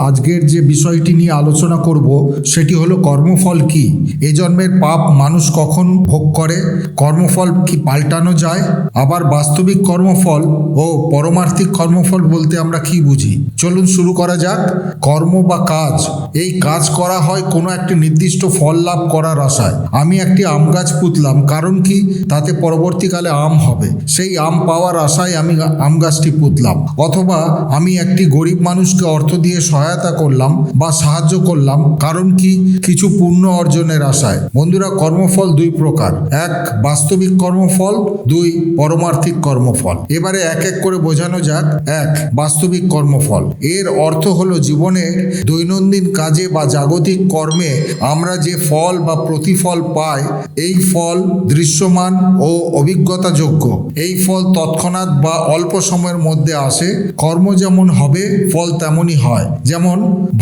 আজকের যে বিষয়টি নিয়ে আলোচনা করব, সেটি হলো কর্মফল কি? এ জন্মের পাপ মানুষ কখন ভোগ করে? কর্মফল কি পাল্টানো যায়? আবার বাস্তবিক কর্মফল ও পরমার্থিক কর্মফল বলতে আমরা কি বুঝি? চলুন শুরু করা যাক। কর্ম বা কাজ। এই কাজ করা হয় কোনো একটি নির্দিষ্ট ফল লাভ করার আশায়। আমি একটি আম গাছ পুঁতলাম। কারণ কি? তাতে পরবর্তীকালে আম হবে। সেই আম পাওয়ার আশায় আমি আম গাছটি পুঁতলাম। অথবা আমি একটি গরিব মানুষকে অর্থ দিয়ে সহায়তা করলাম বা সাহায্য করলাম, কারণ কি কিছু পুণ্য অর্জনের আশায়। বন্ধুরা, কর্মফল দুই প্রকার। এক, বাস্তবিক কর্মফল, দুই, পরমার্থিক কর্মফল। এবারে এক এক করে বোঝানো যাক। এক, বাস্তবিক কর্মফল। এর অর্থ হলো জীবনের দৈনন্দিন কাজে বা জাগতিক কর্মে আমরা যে ফল বা প্রতিফল পাই, এই ফল দৃশ্যমান ও অভিজ্ঞতাযোগ্য। এই ফল তৎক্ষণাৎ বা অল্প সময়ের মধ্যে আসে। কর্ম যেমন হবে, ফল তেমনই হয়। যেমন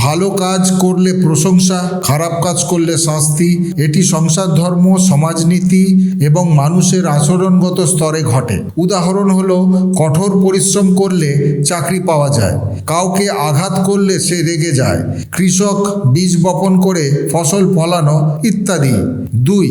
ভালো কাজ করলে প্রশংসা, খারাপ কাজ করলে শাস্তি, এটি সংসার ধর্ম, সমাজনীতি এবং মানুষের আচরণগত স্তরে ঘটে। উদাহরণ হলো, কঠোর পরিশ্রম করলে চাকরি পাওয়া যায়, কাউকে আঘাত করলে সে রেগে যায়, কৃষক বীজ বপন করে ফসল ফলানো ইত্যাদি। দুই,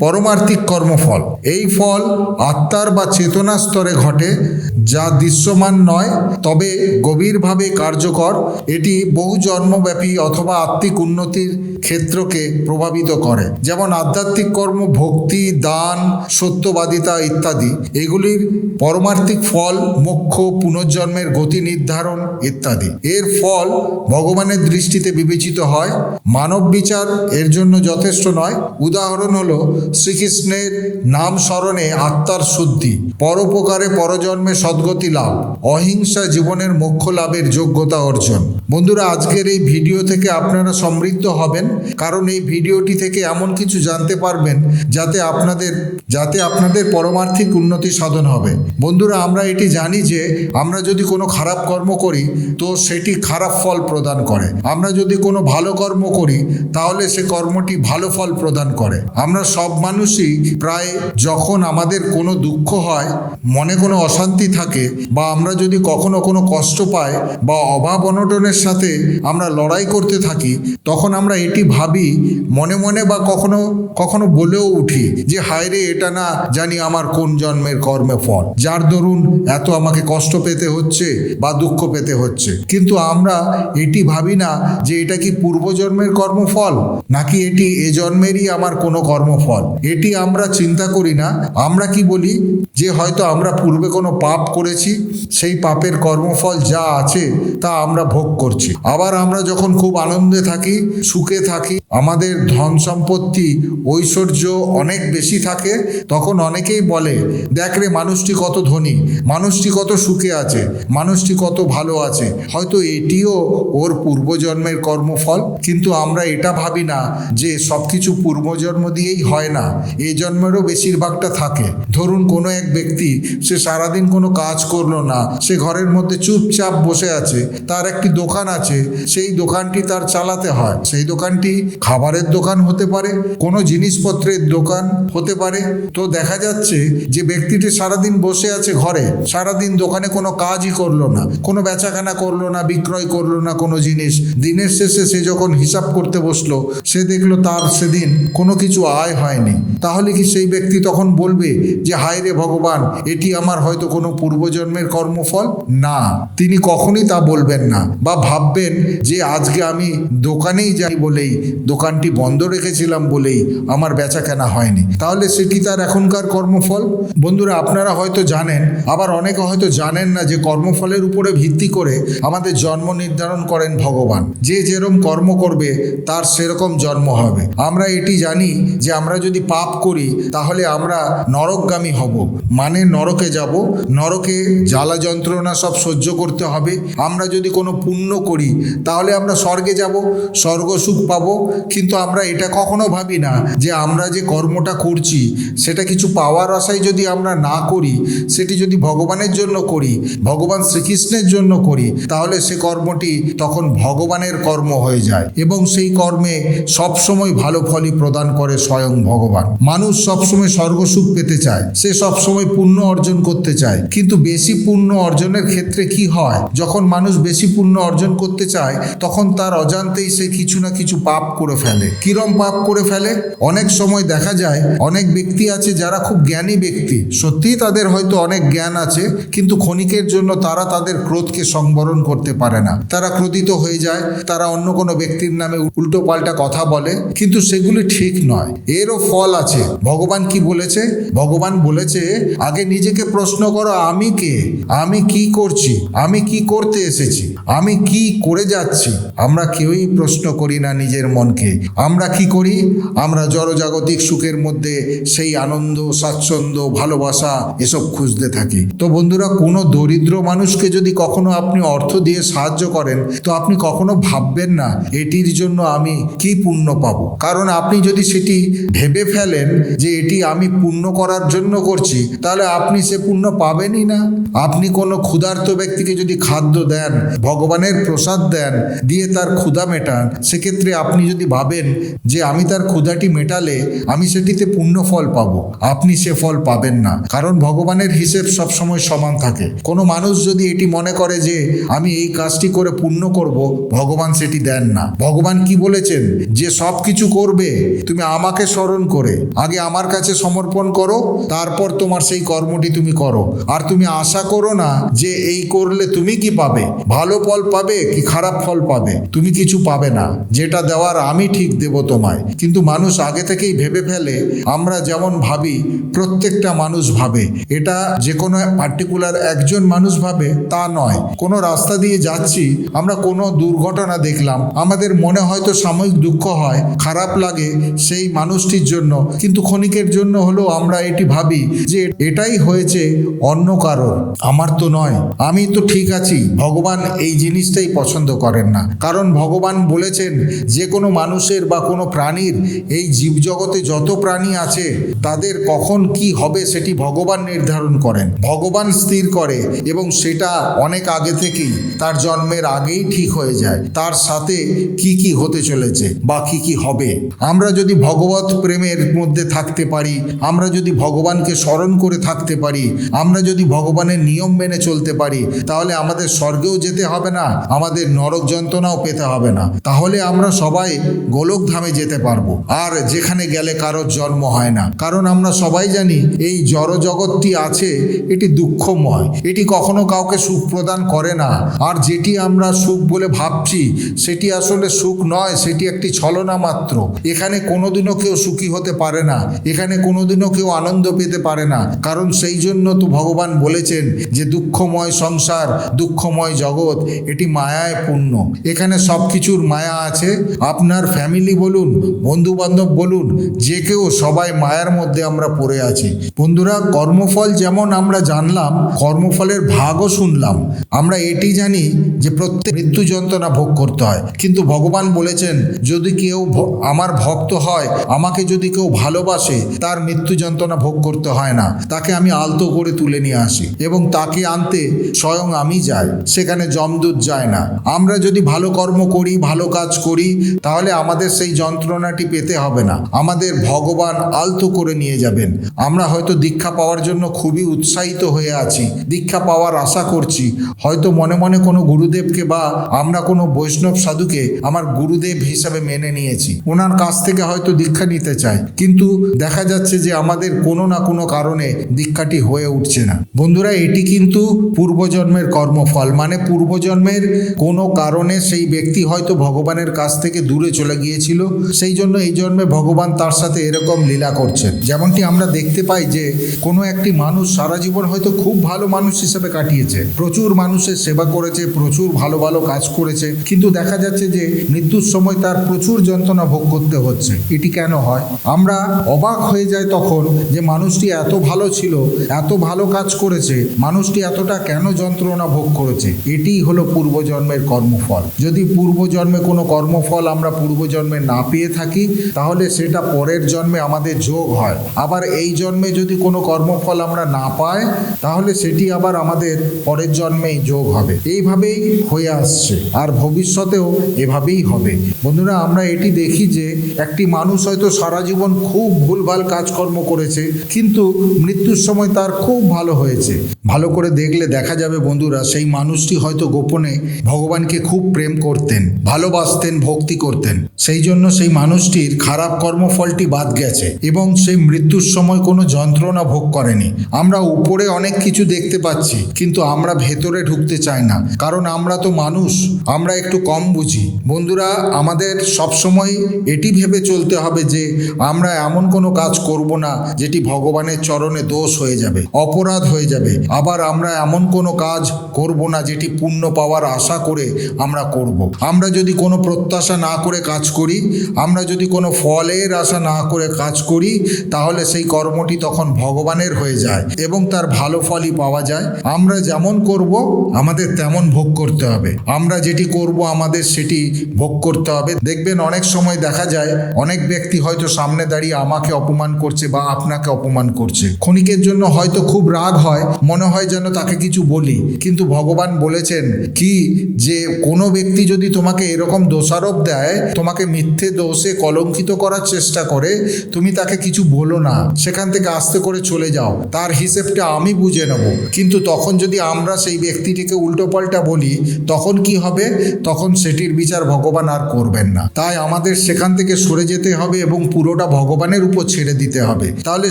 পরমার্থিক কর্মফল। এই ফল আত্মার বা চেতনা স্তরে ঘটে, যা দৃশ্যমান নয়, তবে গভীরভাবে কার্যকর। এটি বহু জন্মব্যাপী অথবা আত্মিক উন্নতির ক্ষেত্রকে প্রভাবিত করে। যেমন আধ্যাত্মিক কর্ম, ভক্তি, দান, সত্যবাদিতা ইত্যাদি। এগুলির পরমার্থিক ফল, মোক্ষ, পুনর্জন্মের গতি নির্ধারণ ইত্যাদি। এর ফল ভগবানের দৃষ্টিতে বিবেচিত হয়। মানব বিচার এর জন্য যথেষ্ট নয়, উদাহরণ হলো শ্রীকৃষ্ণের নাম স্মরণে আত্মার শুদ্ধি, পরোপকারে পরজন্মে সদ্গতি লাভ, অহিংসা জীবনের মোক্ষ লাভের যোগ্যতা অর্জন। বন্ধুরা, আজকের এই ভিডিও থেকে আপনারা সমৃদ্ধ হবেন। কারণ এই ভিডিওটি থেকে এমন কিছু জানতে পারবেন যাতে আপনাদের যাতে আপনাদের পরমার্থিক উন্নতি সাধন হবে। বন্ধুরা, আমরা এটি জানি যে আমরা যদি কোনো খারাপ কর্ম করি, তো সেটি খারাপ ফল প্রদান করে। আমরা যদি কোনো ভালো কর্ম করি, তাহলে সে কর্মটি ভালো ফল প্রদান করে। আমরা সব মানুষই প্রায় যখন আমাদের কোনো দুঃখ হয়, মনে কোনো অশান্তি থাকে, বা আমরা যদি কখনো কোনো কষ্ট পাই, বা অভাব অনটনের সাথে আমরা লড়াই করতে থাকি, তখন আমরা এটি ভাবি, মনে মনে বা কখনো কখনো বলেও উঠি যে হায় রে এটা না জানি আমার কোন জন্মের কর্মে ফল। যার দরুন এত আমাকে কষ্ট পেতে হচ্ছে বা দুঃখ পেতে হচ্ছে। কিন্তু আমরা এটি ভাবি না যে, এটা কি পূর্বজন্মের কর্মফল? নাকি এটি এ জন্মেরই আমার কোনো কর্মফল? এটি আমরা চিন্তা করি না। আমরা কি বলি? যে, হয়তো আমরা পূর্বে কোনো পাপ করেছি, সেই পাপের কর্মফল যা আছে তা আমরা ভোগ করছি। আবার আমরা যখন খুব আনন্দে থাকি, সুখে থাকি, আমাদের ধন সম্পত্তি, ঐশ্বর্য অনেক বেশি থাকে, তখন অনেকেই বলে, দেখ রে, মানুষটি কত ধনী, মানুষটি কত সুখে আছে, মানুষটি কত ভালো আছে। হয়তো এটিও ওর পূর্বজন্মের কর্মফল, কিন্তু আমরা এটা ভাবি না যে সব কিছু পূর্বজন্ম দিয়েই হয় না এই জন্মেরও বেশিরভাগটা থাকে। ধরুন, কোনো এক ব্যক্তি, সে সারাদিন কোনো কাজ করল না, সে ঘরের মধ্যে চুপচাপ বসে আছে, তার একটি দোকান আছে, সেই দোকানটি তার চালাতে হয়। সেই দোকানটি খাবারের দোকান হতে পারে, কোনো জিনিসপত্রের দোকান হতে পারে। তো দেখা যাচ্ছে যে ব্যক্তিটি সারাদিন বসে আছে ঘরে, সারাদিন দোকানে কোনো কাজই করল না, কোনো বেচাকেনা করল না, বিক্রয় করল না কোনো জিনিস। দিনের শেষে সে যখন হিসাব করতে বসল, সে দেখল তার সেদিন কোনো কিছু আয় হয়নি। তাহলে কি সেই ব্যক্তি তখন বলবে যে, হায় রে ভগবান, এটি আমার হয়তো কোনো পূর্বজন্মের কর্মফল? না, তিনি কখনই তা বলবেন না। বা ভাববেন যে আজকে আমি দোকানেই যাই বলেই, দোকানটি বন্ধ রেখেছিলাম বলেই আমার বেচা কেনা হয়নি। তাহলে সেটি তার এখনকার কর্মফল? বন্ধুরা, আপনারা হয়তো জানেন, আবার অনেকে হয়তো জানেন না যে কর্মফলের উপরে ভিত্তি করে আমাদের জন্ম নির্ধারণ করেন ভগবান। যে যেরকম কর্ম করবে, তার সেরকম জন্ম হবে। আমরা এটি জানি যে আমরা যদি পাপ করি, তাহলে আমরা নরকগামী হব। মানে নরকে যাব। নরকে জ্বালা যন্ত্রণা সব সহ্য করতে হবে। আমরা যদি কোনো পুণ্য করি, তাহলে আমরা স্বর্গে যাব, স্বর্গ সুখ পাবো, কিন্তু আমরা এটা কখনো ভাবি না যে আমরা যে কর্মটা করছি, সেটা কিছু পাওয়ার আশায় যদি আমরা না করি, সেটি যদি ভগবানের জন্য করি, ভগবান শ্রীকৃষ্ণের জন্য করি, তাহলে সে কর্মটি তখন ভগবানের কর্ম হয়ে যায়। এবং সেই কর্মে সবসময় ভালো ফলই প্রদান করে স্বয়ং ভগবান। মানুষ সবসময় স্বর্গসুখ পেতে চায়, সে সবসময় পুণ্য অর্জন করতে চায়। কিন্তু বেশি পুণ্য অর্জনের ক্ষেত্রে কি হয়? যখন মানুষ বেশি পুণ্য অর্জন অর্জন করতে চায়, তখন তার অজান্তেই সে কিছু না কিছু পাপ করে ফেলে। কিরম পাপ করে ফেলে? অনেক সময় দেখা যায়, অনেক ব্যক্তি আছে যারা খুব জ্ঞানী ব্যক্তি। সত্যিই তাদের হয়তো অনেক জ্ঞান আছে, কিন্তু ক্ষণিকের জন্য তারা তাদের ক্রোধকে সংবরণ করতে পারে না। তারা ক্রোধিত হয়ে যায়, তারা অন্য কোনো ব্যক্তির নামে উল্টো পাল্টা কথা বলে, কিন্তু সেগুলি ঠিক নয়। এরও ফল আছে। ভগবান কি বলেছে? ভগবান বলেছে, আগে নিজেকে প্রশ্ন করো, আমি কে? আমি কি করছি? আমি কি করতে এসেছি? আমি কি করে যাচ্ছি? আমরা কেউই প্রশ্ন করি না নিজের মনকে। আমরা কি করি? আমরা জড়জাগতিক সুখের মধ্যে সেই আনন্দ, স্বাচ্ছন্দ্য, ভালোবাসা এসব খুঁজতে থাকি। তো বন্ধুরা, কোনো দরিদ্র মানুষকে যদি কখনো আপনি অর্থ দিয়ে সাহায্য করেন, তো আপনি কখনো ভাববেন না এটির জন্য আমি কি পুণ্য পাবো? কারণ আপনি যদি সেটি ভেবে ফেলেন যে এটি আমি পুণ্য করার জন্য করছি, তাহলে আপনি সে পুণ্য পাবেনই না। আপনি কোনো ক্ষুধার্ত ব্যক্তিকে যদি খাদ্য দেন, ভগবানের প্রসাদ দেন, দিয়ে তার ক্ষুধা মেটান। সেক্ষেত্রে আপনি যদি ভাবেন যে আমি তার ক্ষুধাটি মেটালে আমি সেটিতে পূর্ণ ফল পাবো, আপনি সে ফল পাবেন না। কারণ ভগবানের হিসেব সবসময় সমান থাকে। কোনো মানুষ যদি এটি মনে করে যে আমি এই কাজটি করে পূর্ণ করব, ভগবান সেটি দেন না। ভগবান কি বলেছেন? যে সব কিছু করবে, তুমি আমাকে স্মরণ করে, আগে আমার কাছে সমর্পণ করো, তারপর তোমার সেই কর্মটি তুমি করো। আর তুমি আশা করো না যে এই করলে তুমি কি পাবে? ভালো ফল পাবে কি খারাপ ফল পাবে? তুমি কিছু পাবে না। যেটা দেওয়ার আমি ঠিক দেব তোমায়। কিন্তু মানুষ আগে থেকেই ভেবে ফেলে, আমরা যেমন ভাবি, প্রত্যেকটা মানুষ ভাবে। এটা যে কোনো পার্টিকুলার একজন মানুষ ভাবে, তা নয়। কোনো রাস্তা দিয়ে যাচ্ছি, আমরা কোনো দুর্ঘটনা দেখলাম। আমাদের মনে হয়তো সাময়িক দুঃখ হয়, খারাপ লাগে সেই মানুষটির জন্য। কিন্তু ক্ষণিকের জন্য হলেও আমরা এটি ভাবি যে এটাই হয়েছে অন্য কারোর। আমার তো নয়। আমি তো ঠিক আছি। ভগবান এই জিনিসটাই পছন্দ করেন না। কারণ ভগবান বলেছেন, যে কোনো মানুষের বা কোনো প্রাণীর এই জীবজগতে যত প্রাণী আছে, তাদের কখন কি হবে সেটি ভগবান নির্ধারণ করেন। ভগবান স্থির করে এবং সেটা অনেক আগে থেকেই তার জন্মের আগেই ঠিক হয়ে যায়। তার সাথে কি কি হতে চলেছে বা কি কি হবে? আমরা যদি ভগবত প্রেমের মধ্যে থাকতে পারি, আমরা যদি ভগবানকে স্মরণ করে থাকতে পারি, আমরা যদি ভগবানের নিয়ম মেনে চলতে পারি, তাহলে আমাদের স্বর্গেও যেতে হবে না? আমাদের নরক যন্ত্রণাও পেতে হবে না। তাহলে আমরা সবাই গোলক ধামে যেতে পারব। আর যেখানে গেলে কারোর জন্ম হয় না। কারণ আমরা সবাই জানি এই জড় জগৎটি আছে, এটি দুঃখময়। এটি কখনো কাউকে সুখ প্রদান করে না। আর যেটি আমরা সুখ বলে ভাবছি, সেটি আসলে সুখ নয়, সেটি একটি ছলনা মাত্র। এখানে কোনোদিনও কেউ সুখী হতে পারে না। এখানে কোনোদিনও কেউ আনন্দ পেতে পারে না। কারণ সেই জন্য তো ভগবান বলেছেন যে, দুঃখময় সংসার, দুঃখময় জগৎ, এটি মায়ায় পূর্ণ। এখানে সব কিছুর মায়া আছে। আপনার ফ্যামিলি বলুন বন্ধু বান্ধব বলুন, যে কেউ সবাই মায়ার মধ্যে আমরা পড়ে আছি। বন্ধুরা, কর্মফল যেমন আমরা জানলাম, কর্মফলের ভাগও শুনলাম। আমরা এটি জানি যে প্রত্যেক মৃত্যু যন্ত্রণা ভোগ করতে হয়। কিন্তু ভগবান বলেছেন, যদি কেউ আমার ভক্ত হয়, আমাকে যদি কেউ ভালোবাসে, তার মৃত্যু যন্ত্রণা ভোগ করতে হয় না। তাকে আমি আলতো করে তুলে নিয়ে আসি এবং তাকে আনতে স্বয়ং আমি যাই। সেখানে জমদূত যায় না। আমরা যদি ভালো কর্ম করি, ভালো কাজ করি, তাহলে আমাদের সেই যন্ত্রণাটি পেতে হবে না। আমাদের ভগবান আলতো করে নিয়ে যাবেন। আমরা হয়তো দীক্ষা পাওয়ার জন্য খুবই উৎসাহিত হয়ে আছি। দীক্ষা পাওয়ার আশা করছি। হয়তো মনে মনে কোনো গুরুদেবকে বা আমরা কোনো বৈষ্ণব সাধুকে আমার গুরুদেব হিসাবে মেনে নিয়েছি। ওনার কাছ থেকে হয়তো দীক্ষা নিতে চাই। কিন্তু দেখা যাচ্ছে যে আমাদের কোনো না কোনো কারণে দীক্ষাটি হয়ে উঠছে না। বন্ধুরা, এটি কিন্তু পূর্বজন্মের কর্মফল। মানে পূর্বজন্মের কোনো কারণে সেই ব্যক্তি হয়তো ভগবানের কাছ থেকে দূরে চলে গিয়েছিল। সেই জন্য এই জন্মে ভগবান তার সাথে এরকম লীলা করছেন। যেমনটি আমরা দেখতে পাই যে কোনো একটি মানুষ সারা জীবন হয়তো খুব ভালো মানুষ হিসেবে কাটিয়েছে। প্রচুর মানুষের সেবা করেছে, প্রচুর ভালো ভালো কাজ করেছে। কিন্তু দেখা যাচ্ছে যে মৃত্যুর সময় তার প্রচুর যন্ত্রণা ভোগ করতে হচ্ছে। এটি কেন হয়? আমরা অবাক হয়ে যায় তখন যে মানুষটি এত ভালো ছিল, এত ভালো কাজ করেছে, মানুষটি এতটা কেন যন্ত্রণা ভোগ করেছে? এটিই হলো পূর্বজন্মের কর্মফল। যদি পূর্বজন্মে কোনো কর্মফল আমরা পূর্বজন্মে না পেয়ে থাকি, তাহলে সেটা পরের জন্মে আমাদের যোগ হয়। আবার এই জন্মে যদি কোনো কর্মফল আমরা না পাই, তাহলে সেটি আবার আমাদের পরের জন্মেই যোগ হবে। এইভাবেই হয়ে আসছে। আর ভবিষ্যতেও এভাবেই হবে। বন্ধুরা, আমরা এটি দেখি যে একটি মানুষ হয়তো সারা জীবন খুব ভুলভাল কাজকর্ম করেছে, কিন্তু মৃত্যুর সময় তার খুব ভালো হয়েছে। ভালো করে দেখলে দেখা যাবে বন্ধুরা, সেই মানুষটি হয়তো গোপনে ভগবানকে খুব প্রেম করতেন, ভালোবাসতেন, ভক্তি করতেন। সেই জন্য সেই মানুষটির খারাপ কর্মফলটি বাদ গেছে এবং সেই মৃত্যুর সময় কোনো যন্ত্রণা ভোগ করেনি। আমরা উপরে অনেক কিছু দেখতে পাচ্ছি, কিন্তু আমরা ভেতরে ঢুকতে চাই না, কারণ আমরা তো মানুষ, আমরা একটু কম বুঝি। বন্ধুরা, আমাদের সবসময় এটি ভেবে চলতে হবে যে আমরা এমন কোনো কাজ করব না যেটি ভগবানের চরণে দোষ হয়ে যাবে, অপরাধ হয়ে যাবে। আবার আমরা এমন কোনো কাজ করব না যেটি পুণ্য পাওয়ার আশা করে আমরা করব। আমরা যদি কোনো প্রত্যাশা না করে কাজ করি, আমরা যদি কোনো ফলের আশা না করে কাজ করি, তাহলে সেই কর্মটি তখন ভগবানের হয়ে যায় এবং তার ভালো ফলই পাওয়া যায়। আমরা যেমন করব, আমাদের তেমন ভোগ করতে হবে। আমরা যেটি করব, আমাদের সেটি ভোগ করতে হবে। দেখবেন অনেক সময় দেখা যায়, অনেক ব্যক্তি হয়তো সামনে দাঁড়িয়ে আমাকে অপমান করছে বা আপনাকে অপমান করছে। ক্ষণিকের জন্য হয়তো খুব রাগ হয়, মনে হয় যেন তাকে কিছু বলি। কিন্তু ভগবান বলেছেন, কি যে কোনো ব্যক্তি যদি তোমাকে এরকম দোষারোপ দেয়, তোমাকে মিথ্যে দোষে কলঙ্কিত করার চেষ্টা করে, তুমি তাকে কিছু বলো না। সেখান থেকে আস্তে করে চলে যাও। তার হিসেবটা আমি বুঝে নেব। কিন্তু তখন যদি আমরা সেই ব্যক্তিটিকে উল্টোপাল্টা বলি, তখন কি হবে? তখন সেটির বিচার ভগবান আর করবেন না। তাই আমাদের সেখান থেকে সরে যেতে হবে এবং পুরোটা ভগবানের উপর ছেড়ে দিতে হবে। তাহলে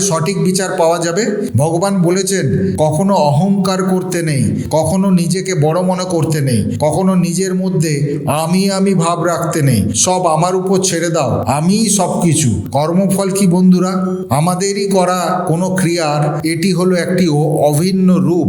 সঠিক বিচার পাওয়া যাবে? ভগবান বলেছেন, কখনো অহংকার করতে নেই, কখনো নিজেকে বড় মনে করতে নেই। কখনো নিজের মধ্যে আমি আমি ভাব রাখতে নেই। সব আমার উপর ছেড়ে দাও। আমিই সব কিছু কর্মফল কি বন্ধুরা? আমাদেরই করা কোনো ক্রিয়ার এটি হলো একটি অভিন্ন রূপ,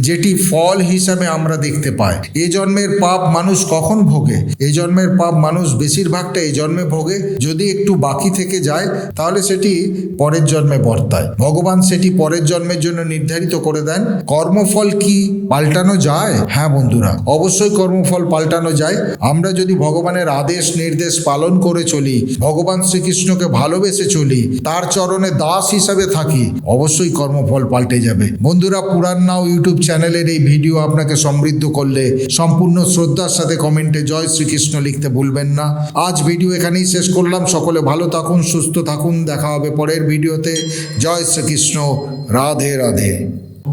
যেটি ফল হিসাবে আমরা দেখতে পাই। এ জন্মের পাপ মানুষ কখন ভোগে? এ জন্মের পাপ মানুষ বেশিরভাগটা এই জন্মে ভোগে। যদি একটু বাকি থেকে যায়, তাহলে সেটি পরের জন্মে বর্তায়। ভগবান সেটি পরের জন্মের জন্য নির্ধারিত করে দেন। কর্মফল কি? পাল্টানো যায়? হ্যাঁ বন্ধুরা। অবশ্যই কর্মফল পাল্টানো যায়। আমরা যদি ভগবানের আদেশ, নির্দেশ পালন করে চলি, ভগবান শ্রীকৃষ্ণকে ভালোবেসে চলি, তার চরণে দাস হিসাবে থাকি, অবশ্যই কর্মফল পাল্টে যাবে। বন্ধুরা, পুরাণ নাও ইউটিউব চ্যানেলের এই ভিডিও আপনাকে সমৃদ্ধ করলে, সম্পূর্ণ শ্রদ্ধার সাথে কমেন্টে জয় শ্রীকৃষ্ণ লিখতে ভুলবেন না। আজ ভিডিও এখানেই শেষ করলাম। সকলে ভালো থাকুন, সুস্থ থাকুন। দেখা হবে পরের ভিডিওতে। জয় শ্রীকৃষ্ণ। রাধে রাধে।